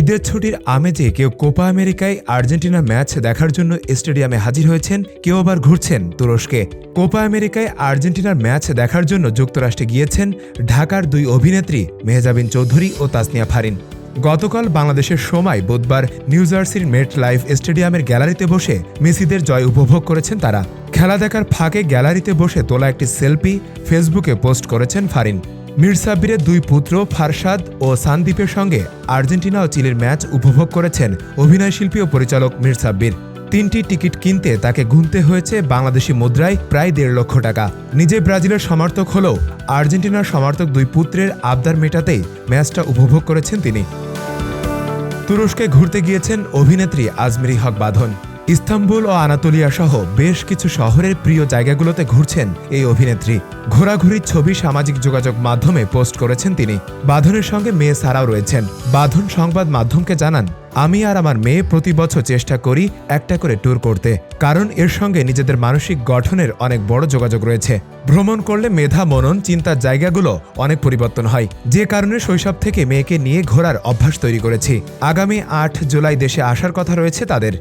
ঈদের ছুটির আমেজে কেউ কোপা আমেরিকায় আর্জেন্টিনা ম্যাচ দেখার জন্য স্টেডিয়ামে হাজির হয়েছেন, কেউ আবার ঘুরছেন তুরস্কে। কোপা আমেরিকায় আর্জেন্টিনার ম্যাচ দেখার জন্য যুক্তরাষ্ট্রে গিয়েছেন ঢাকার দুই অভিনেত্রী মেহজাবিন চৌধুরী ও তাসনিয়া ফারিন। গতকাল বাংলাদেশের সময় বুধবার নিউজার্সির মেট লাইফ স্টেডিয়ামের গ্যালারিতে বসে মেসিদের জয় উপভোগ করেছেন তারা। খেলা দেখার ফাঁকে গ্যালারিতে বসে তোলা একটি সেলফি ফেসবুকে পোস্ট করেছেন ফারিন। মীর সাব্বিরের দুই পুত্র ফারশাদ ও সানদীপের সঙ্গে আর্জেন্টিনা ও চিলির ম্যাচ উপভোগ করেছেন অভিনয়শিল্পী ও পরিচালক মীর তিনটি টিকিট কিনতে তাকে গুনতে হয়েছে বাংলাদেশি মুদ্রায় প্রায় দেড় লক্ষ টাকা। নিজে ব্রাজিলের সমর্থক হলেও আর্জেন্টিনার সমর্থক দুই পুত্রের আবদার মেটাতেই ম্যাচটা উপভোগ করেছেন তিনি। তুরস্কে ঘুরতে গিয়েছেন অভিনেত্রী আজমেরি হক বাঁধন ইস্তাম্বুল ও আনাতোলিয়া সহ বেশ কিছু শহরের প্রিয় জায়গাগুলোতে ঘুরছেন এই অভিনেত্রী। ঘোরাঘুরির ছবি সামাজিক যোগাযোগ মাধ্যমে পোস্ট করেছেন তিনি। বাঁধনের সঙ্গে মেয়ে সারাও রয়েছেন। বাঁধন সংবাদ মাধ্যমকে জানান, আমি আর আমার মেয়ে প্রতি বছর চেষ্টা করি একটা করে ট্যুর করতে, কারণ এর সঙ্গে নিজেদের মানসিক গঠনের অনেক বড় যোগাযোগ রয়েছে। ভ্রমণ করলে মেধা, মনন চিন্তার জায়গাগুলো অনেক পরিবর্তন হয়। যে কারণে শৈশব থেকে মেয়েকে নিয়ে ঘোরার অভ্যাস তৈরি করেছি। আগামী আট জুলাই দেশে আসার কথা রয়েছে তাদের।